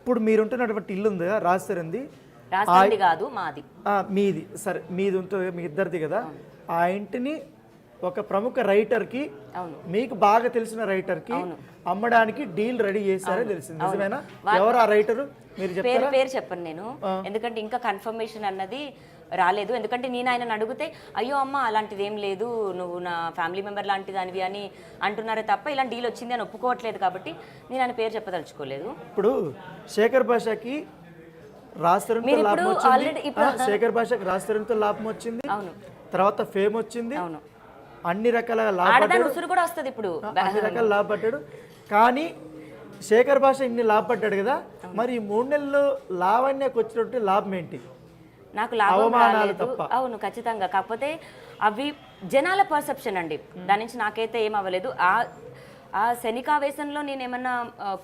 ఇప్పుడు మీరుంటున్నటువంటి ఇల్లు ఉంది రాష్ట్రంది కాదు మాది. మీది. సరే మీది ఉంటుంది మీ ఇద్దరిది కదా. ఆ ఇంటిని ఒక ప్రముఖ రైటర్కి అవును. మీకు బాగా తెలిసిన రైటర్కి అమ్మడానికి డీల్ రెడీ చేశారని తెలిసింది. నిజమేనా? ఎవరు ఆ రైటరు మీరు పేరు పేరు చెప్పను నేను. ఎందుకంటే ఇంకా కన్ఫర్మేషన్ అన్నది రాలేదు. ఎందుకంటే నేను ఆయన అడిగితే అయ్యో అమ్మ అలాంటిది ఏం లేదు. నువ్వు నా ఫ్యామిలీ మెంబర్ లాంటి దానివి అని అంటున్నారే తప్ప ఇలాంటి డీల్ వచ్చింది అని ఒప్పుకోవట్లేదు కాబట్టి నేను ఆయన పేరు చెప్పదలుచుకోలేదు. ఇప్పుడు శేఖర్ భాషకి రాస్తారంతో మీరు లాభం వచ్చింది. శేఖర్ భాషకి రాస్తారంతో లాభం వచ్చింది. అవును. తర్వాత ఫేమ్ వచ్చింది. అవును. అన్ని రకాల లాభం ఆడదాని ఉసురు కూడా వస్తుంది ఇప్పుడు. అన్ని రకాల లాభపడ్డాడు కానీ శేఖర్ భాష ఇన్ని లాభపడ్డాడు కదా మరి ఈ మూడు నెలల్లో లావణ్యకు వచ్చినట్టు లాభం ఏంటి? నాకు లాభం రాలేదు. అవును ఖచ్చితంగా. కాకపోతే అవి జనాల పర్సెప్షన్ అండి. దాని నుంచి నాకైతే ఏం అవ్వలేదు. ఆ ఆ శనికావేశంలో నేను ఏమన్నా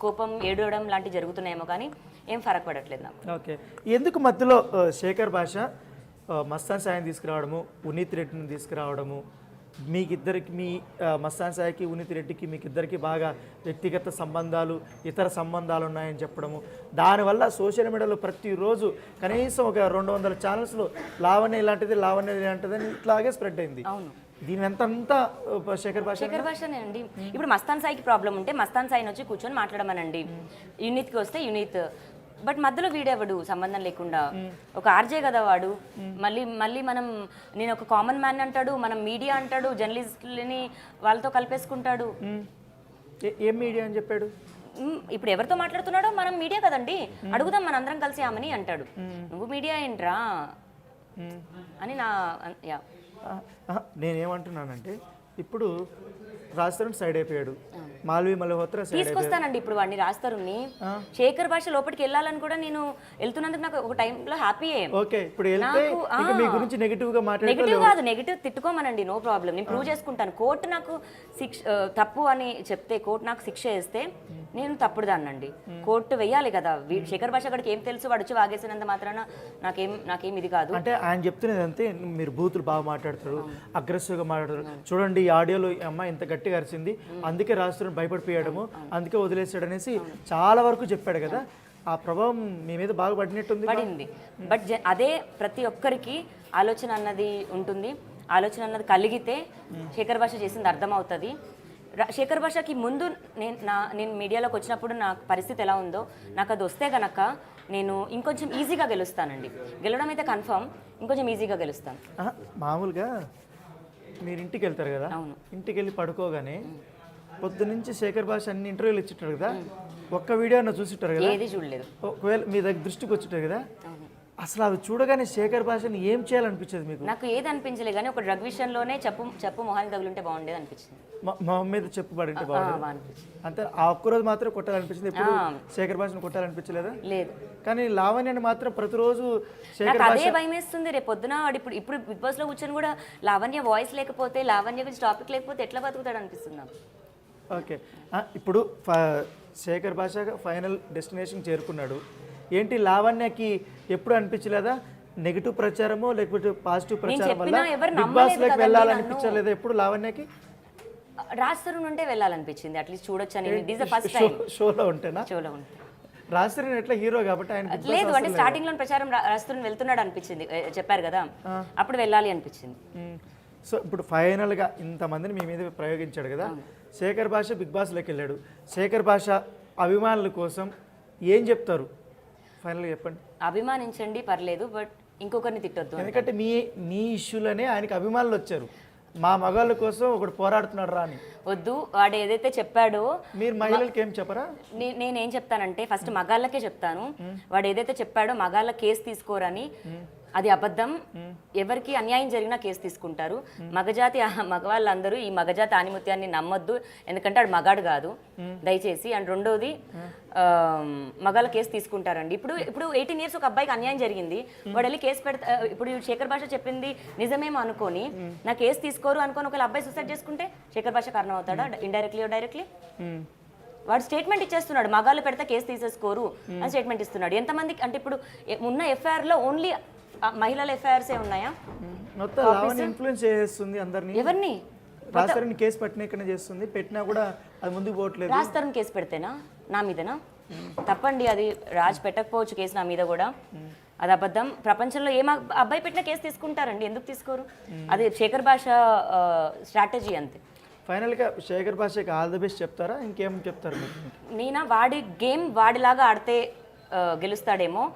కోపం ఏడవడం లాంటివి జరుగుతున్నాయేమో కానీ ఏం ఫరక్ పడట్లేదు నాకు. ఓకే. ఎందుకు మధ్యలో శేఖర్ భాష మస్తాన్ సాయం తీసుకురావడము ఉనీత్ రెడ్డిని తీసుకురావడము మీకిద్దరికి మీ మస్తాన్ సాయికి ఉనీత్ రెడ్డికి మీకు ఇద్దరికి బాగా వ్యక్తిగత సంబంధాలు ఇతర సంబంధాలు ఉన్నాయని చెప్పడము. దానివల్ల సోషల్ మీడియాలో ప్రతిరోజు కనీసం ఒక రెండు వందల ఛానల్స్లో లావణ్య ఇలాంటిది లావణ్య ఇలాంటిది అని ఇట్లాగే స్ప్రెడ్ అయింది. దీని ఎంతంతా శేఖర్ భాష శేఖర్ భాషనే అండి. ఇప్పుడు మస్తాన్ సాయికి ప్రాబ్లం ఉంటే మస్తాన్ సాయిని వచ్చి కూర్చొని మాట్లాడమనండి. యూనిత్కి వస్తే యూనిత్ బట్ మధ్యలో వీడేవాడు? సంబంధం లేకుండా. ఒక ఆర్జే కదా వాడు? మళ్ళీ మళ్ళీ మనం నేను ఒక కామన్ మ్యాన్ అంటాడు మనం మీడియా అంటాడు జర్నలిస్టులని వాళ్ళతో కలిపేసుకుంటాడు. ఏ- మీడియా అని చెప్పాడు? ఇప్పుడు ఎవరితో మాట్లాడుతున్నాడో మనం మీడియా కదండి. అడుగుదాం మనందరం కలిసి ఆమని అంటాడు. నువ్వు మీడియా ఏంట్రా? అని నా యా. నేనేమంటున్నానంటే ఇప్పుడు రాజస్థాన్ సైడ్ అయిపోయాడు. మాల్వి మల్హోత్రా తీసుకొస్తానండి ఇప్పుడు వాడిని రాస్తారుని. శేఖర్ భాష లోపలికి వెళ్ళాలని కూడా నేను వెళ్తున్నందుకు నాకు ఒక టైంలో హ్యాపీయే ఓకే ఇప్పుడు మీ గురించి నెగిటివ్గా మాట్లాడే నెగిటివ్ కాదు నెగిటివ్ తిట్టుకోమనండి నో ప్రాబ్లం నేను ప్రూవ్ చేసుకుంటాను. కోర్టు నాకు శిక్ష తప్పు అని చెప్తే కోర్టు నాకు శిక్ష వేస్తే నేను తప్పుడు దాన్నండి. కోర్టు వెయ్యాలి కదా. శేఖర్ భాష గడికి ఏం తెలుసు? వాడు వచ్చి వాగేసినంత మాత్రాన నాకేం నాకేం ఇది కాదు. అంటే ఆయన చెప్తున్నది అంతే. మీరు బూతులు బాగా మాట్లాడతారు అగ్రెసివ్గా మాట్లాడతారు. చూడండి ఈ ఆడియోలో అమ్మాయి ఇంత గట్టిగా అరిచింది. అందుకే రాజస్థాన్ భయపడిపోయాడము. అందుకే వదిలేసాడు అనేసి చాలా వరకు చెప్పాడు కదా. ఆ ప్రభావం మీ మీద బాగా పడినట్టుంది పడింది. బట్ జ- అదే ప్రతి ఒక్కరికి ఆలోచన అన్నది ఉంటుంది. ఆలోచన అన్నది కలిగితే శేఖర్ భాష చేసింది అర్థమవుతుంది. శేఖర్ భాషకి ముందు నేను నా నేను మీడియాలోకి వచ్చినప్పుడు నా పరిస్థితి ఎలా ఉందో నాకు అది వస్తే గనక నేను ఇంకొంచెం ఈజీగా గెలుస్తానండి. గెలవడం అయితే కన్ఫర్మ్ ఇంకొంచెం ఈజీగా గెలుస్తాను. మామూలుగా మీరు ఇంటికి వెళ్తారు కదా? అవును. ఇంటికి వెళ్ళి పడుకోగానే పొద్దు నుంచి శేఖర్ భాష అన్ని ఇంటర్వ్యూలు ఇచ్చింటారు కదా? ఒక్క వీడియో అన్న చూసిట్టారు కదా? ఏది చూడలేదు. ఒకవేళ మీ దగ్గర దృష్టికి వచ్చింటారు కదా? అసలు అవి చూడగానే శేఖర్ భాషని ఏం చేయాలనిపించేది మీకు? నాకు ఏది అనిపించలేదు కానీ ఒక డ్రగ్ విషయంలోనే చెప్పు చెప్పు మొహాన్ని తగులుంటే బాగుండేది అనిపించింది. మా- మా మీద అనిపించింది. అంతే ఆ ఒక్కరోజు మాత్రం కొట్టాలనిపించింది ఎప్పుడు. శేఖర్ భాషను కొట్టాలనిపించలేదా? లేదు. కానీ లావణ్యని మాత్రం ప్రతిరోజు శేఖర్ అదే భయం వేస్తుంది రేపు పొద్దున వాడు ఇప్పుడు ఇప్పుడు బిగ్ బాస్లో కూర్చొని కూడా లావణ్య వాయిస్ లేకపోతే లావణ్య గురించి టాపిక్ లేకపోతే ఎట్లా బతుకుతాడు అనిపిస్తుంది నాకు. ఓకే. ఇప్పుడు శేఖర్ భాష ఫైనల్ డెస్టినేషన్ చేరుకున్నాడు. ఏంటి లావణ్యకి ఎప్పుడు అనిపించలేదా? నెగిటివ్ ప్రచారమో లేకపోతే పాజిటివ్ ప్రచారం వల్ల బిగ్ బాస్లోకి వెళ్ళాలనిపించలేదా ఎప్పుడు లావణ్యకి? రాస్తారు ఉంటే వెళ్ళాలనిపించింది అట్లీస్ట్ చూడొచ్చు అని ఫస్ట్ టైం షోలో ఉంటేనా? షోలో ఉంటే. రాజశ్రీ ఎట్లా హీరో కాబట్టి ఆయన లేదు అంటే స్టార్టింగ్లో ప్రచారం రాస్తూ వెళ్తున్నాడు అనిపించింది. చెప్పారు కదా? అప్పుడు వెళ్ళాలి అనిపించింది. సో ఇప్పుడు ఫైనల్గా ఇంతమందిని మీ మీద ప్రయోగించాడు కదా. శేఖర్ భాష బిగ్ బాస్లోకి వెళ్ళాడు. శేఖర్ భాష అభిమానుల కోసం ఏం చెప్తారు? ఫైనల్గా చెప్పండి. అభిమానించండి పర్లేదు బట్ ఇంకొకరిని తిట్టొద్దు ఎందుకంటే మీ మీ ఇష్యూలోనే ఆయనకి అభిమానులు వచ్చారు. మా మగాళ్ళ కోసం ఒకడు పోరాడుతున్నాడు రా అని. వద్దు వాడు ఏదైతే చెప్పాడో మీరు మహిళలకి ఏం చెప్పరా? నే- నేనేం చెప్తానంటే ఫస్ట్ మగాళ్ళకే చెప్తాను. వాడు ఏదైతే చెప్పాడో మగాళ్ళ కేసు తీసుకోరని అది అబద్ధం. ఎవరికి అన్యాయం జరిగినా కేసు తీసుకుంటారు. మగజాతి మగవాళ్ళందరూ ఈ మగజాతి ఆనిముత్యాన్ని నమ్మొద్దు. ఎందుకంటే అది మగాడు కాదు. దయచేసి. అండ్ రెండోది మగాళ్ళ కేసు తీసుకుంటారండి. ఇప్పుడు ఇప్పుడు ఎయిటీన్ ఇయర్స్ ఒక అబ్బాయికి అన్యాయం జరిగింది. వాడు వెళ్ళి కేసు పెడతా ఇప్పుడు శేఖర్ భాష చెప్పింది నిజమేమో అనుకొని నా కేసు తీసుకోరు అనుకొని ఒకవేళ అబ్బాయి సూసైడ్ చేసుకుంటే శేఖర్ భాష కారణం అవుతాడా ఇండైరెక్ట్లీ డైరెక్ట్లీ వాడు స్టేట్మెంట్ ఇచ్చేస్తున్నాడు. మగాళ్ళు పెడితే కేసు తీసేసుకోరు అని స్టేట్మెంట్ ఇస్తున్నాడు. ఎంతమంది అంటే ఇప్పుడు ఉన్న ఎఫ్ఐఆర్లో ఓన్లీ మహిళల ఎఫ్ఐఆర్స్ ఏ ఉన్నాయా. మొత్తం లావణ్య ఇన్ఫ్లుయెన్స్ చేస్తుంది అందరినీ. ఎవరిని? రాజధాని కేసు పెట్టినక్కనే చేస్తుంది. పెట్టినా కూడా అది ముందుకు పోవట్లేదు. రాజ్ తరుణ్ కేసు పెడితేనా? నా మీదనా? తప్పండి అది రాజ్ పెట్టకపోవచ్చు కేసు నా మీద కూడా. అది అబద్ధం. ప్రపంచంలో ఏం అబ్- అబ్బాయి పెట్టిన కేసు తీసుకుంటారండి. ఎందుకు తీసుకోరు? అది శేఖర్ భాష స్ట్రాటజీ అంతే. ఫైనల్గా శేఖర్ భాషకి ఆల్ ది బెస్ట్ చెప్తారా? ఇంకేం చెప్తారు? నేనా వాడి గేమ్ వాడిలాగా ఆడితే గెలుస్తాడేమో.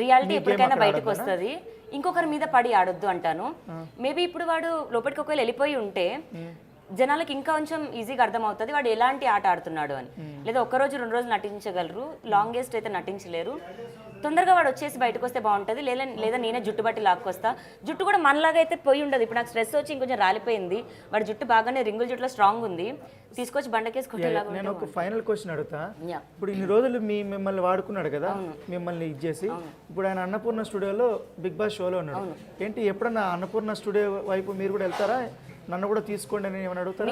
రియాలిటీ ఎప్పటికైనా బయటకు వస్తుంది. ఇంకొకరి మీద పడి ఆడొద్దు అంటాను. మేబీ ఇప్పుడు వాడు లోపలికి ఒకవేళ వెళ్ళిపోయి ఉంటే జనాలకి ఇంకా కొంచెం ఈజీగా అర్థమవుతుంది వాడు ఎలాంటి ఆట ఆడుతున్నాడు అని. లేదా ఒక రోజు రెండు రోజులు నటించగలరు లాంగెస్ట్ అయితే నటించలేరు. తొందరగా వాడు వచ్చేసి బయటకు వస్తే బాగుంటుంది లేదా లేదా నేనే జుట్టు బట్టి లాక్కొస్తా. జుట్టు కూడా మనలాగా అయితే పోయి ఉండదు. ఇప్పుడు నాకు స్ట్రెస్ వచ్చి ఇంకొంచెం రాలిపోయింది. వాడి జుట్టు బాగానే రింగుల జుట్టులో స్ట్రాంగ్ ఉంది. తీసుకొచ్చి బండకేసి కొట్టేలాగా నేను ఒక ఫైనల్ క్వశ్చన్ అడుగుతా. ఇప్పుడు ఇన్ని రోజులు మీ మిమ్మల్ని వాడుకున్నాడు కదా మిమ్మల్ని ఇచ్చేసి ఇప్పుడు ఆయన అన్నపూర్ణ స్టూడియోలో బిగ్ బాస్ షోలో ఉన్నాడు. ఏంటి ఎప్పుడన్నా అన్నపూర్ణ స్టూడియో వైపు మీరు కూడా వెళ్తారా? నన్ను కూడా తీసుకోండి అని ఏమైనా అడుగుతారా?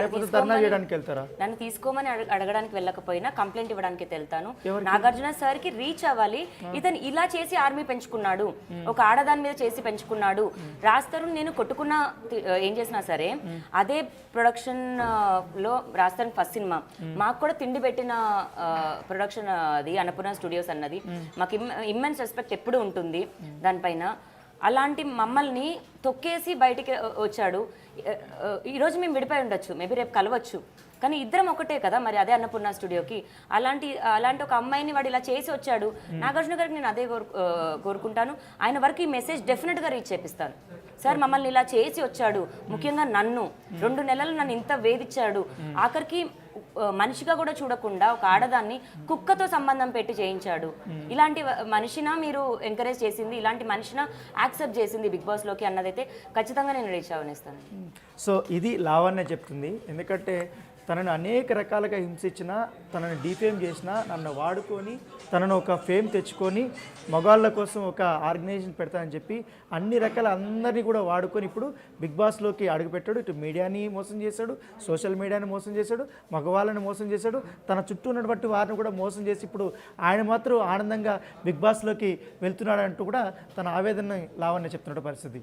లేకపోతే ధర్నా చేయడానికి వెళ్తారా? నన్ను తీసుకోమని అడగ- అడగడానికి వెళ్ళకపోయినా కంప్లైంట్ ఇవ్వడానికి వెళ్తాను. నాగార్జున సార్కి రీచ్ అవ్వాలి ఇతను ఇలా చేసి ఆర్మీ పెంచుకున్నాడు. ఒక ఆడదాని మీద చేసి పెంచుకున్నాడు. రాస్తారు నేను కొట్టుకున్న ఏం చేసినా సరే అదే ప్రొడక్షన్లో రాస్తారు ఫస్ట్ సినిమా. మాకు కూడా తిండి పెట్టిన ప్రొడక్షన్ అది అన్నపూర్ణ స్టూడియోస్ అన్నది. మాకు ఇమ్మెన్స్ రెస్పెక్ట్ ఎప్పుడు ఉంటుంది దానిపైన. అలాంటి మమ్మల్ని తొక్కేసి బయటికి వచ్చాడు. ఈరోజు మేము విడిపోయి ఉండొచ్చు. మేబీ రేపు కలవచ్చు. కానీ ఇద్దరం ఒకటే కదా మరి అదే అన్నపూర్ణ స్టూడియోకి. అలాంటి అలాంటి ఒక అమ్మాయిని వాడు ఇలా చేసి వచ్చాడు. నాగార్జున గారికి నేను అదే కోరుకుంటాను. ఆయన వరకు ఈ మెసేజ్ డెఫినెట్గా రీచ్ చేపిస్తాను. సార్ మమ్మల్ని ఇలా చేసి వచ్చాడు. ముఖ్యంగా నన్ను. రెండు నెలలు నన్ను ఇంత వేధించాడు. ఆఖరికి మనిషిగా కూడా చూడకుండా ఒక ఆడదాన్ని కుక్కతో సంబంధం పెట్టి చేయించాడు. ఇలాంటి మనిషినా మీరు ఎంకరేజ్ చేసింది ఇలాంటి మనిషినా యాక్సెప్ట్ చేసింది బిగ్ బాస్లోకి అన్నదైతే ఖచ్చితంగా నేను రీచ్ అవనిస్తాను సో ఇది లావణ్య చెప్తుంది. ఎందుకంటే తనను అనేక రకాలుగా హింసించిన తనని డిఫేమ్ చేసిన నన్ను వాడుకొని తనను ఒక ఫేమ్ తెచ్చుకొని మగాళ్ళ కోసం ఒక ఆర్గనైజేషన్ పెడతానని చెప్పి అన్ని రకాల అందరినీ కూడా వాడుకొని ఇప్పుడు బిగ్ బాస్లోకి అడుగుపెట్టాడు. ఇటు మీడియాని మోసం చేశాడు సోషల్ మీడియాని మోసం చేశాడు మగవాళ్ళని మోసం చేశాడు. తన చుట్టూ ఉన్నటువంటి వారిని కూడా మోసం చేసి ఇప్పుడు ఆయన మాత్రం ఆనందంగా బిగ్ బాస్లోకి వెళ్తున్నాడంటూ కూడా తన ఆవేదన లావణ్య చెప్తున్నట్టు పరిస్థితి.